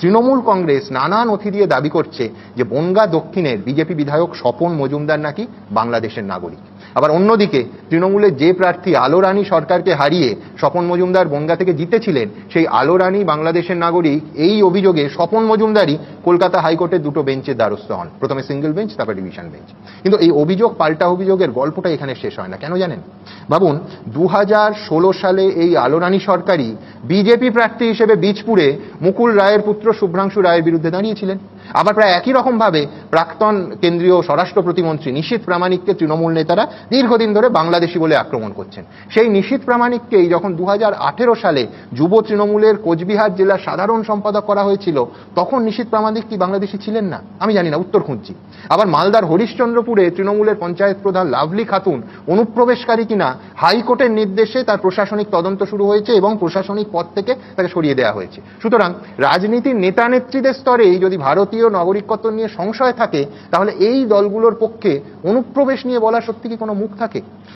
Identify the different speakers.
Speaker 1: তৃণমূল কংগ্রেস নানা নথি দিয়ে দাবি করছে যে বনগা দক্ষিণের বিজেপি বিধায়ক স্বপন মজুমদার নাকি বাংলাদেশের নাগরিক। আবার অন্যদিকে, তৃণমূলের যে প্রার্থী আলো রানী সরকারকে হারিয়ে স্বপন মজুমদার বনগা থেকে জিতেছিলেন, সেই আলো রানী বাংলাদেশের নাগরিক এই অভিযোগে স্বপন মজুমদারই কলকাতা হাইকোর্টের দুটো বেঞ্চের দ্বারস্থ হন। প্রথমে সিঙ্গেল বেঞ্চ, তারপর ডিভিশন বেঞ্চ। কিন্তু এই অভিযোগ, পাল্টা অভিযোগের গল্পটা এখানে শেষ হয় না। কেন জানেন? ভাবুন দু সালে এই আলো রানী সরকারই বিজেপি প্রার্থী হিসেবে বীজপুরে মুকুল রায়ের পুত্র শুভ্রাংশু রায়ের বিরুদ্ধে দাঁড়িয়েছিলেন। আবার প্রায় একই রকম ভাবে প্রাক্তন কেন্দ্রীয় স্বরাষ্ট্র প্রতিমন্ত্রী নিশীথ প্রামাণিককে তৃণমূল নেতারা দীর্ঘদিন ধরে বাংলাদেশি বলে আক্রমণ করছেন। সেই নিশীত প্রামাণিককেই যখন দু হাজার আঠেরো সালে যুব তৃণমূলের কোচবিহার জেলার সাধারণ সম্পাদক করা হয়েছিল, তখন নিশীত প্রামাণিক কি বাংলাদেশি ছিলেন না? আমি জানি না, উত্তর খুঁজছি। আবার মালদার হরিশ্চন্দ্রপুরে তৃণমূলের পঞ্চায়েত প্রধান লাভলি খাতুন অনুপ্রবেশকারী কিনা, হাইকোর্টের নির্দেশে তার প্রশাসনিক তদন্ত শুরু হয়েছে এবং প্রশাসনিক পদ থেকে তাকে সরিয়ে দেওয়া হয়েছে। সুতরাং রাজনীতির নেতা নেত্রীদের স্তরেই যদি ভারতীয় নাগরিকত্ব নিয়ে সংশয় থাকে, তাহলে এই দলগুলোর পক্ষে অনুপ্রবেশ নিয়ে বলা সত্যি কি কোনো মুখ থাকে?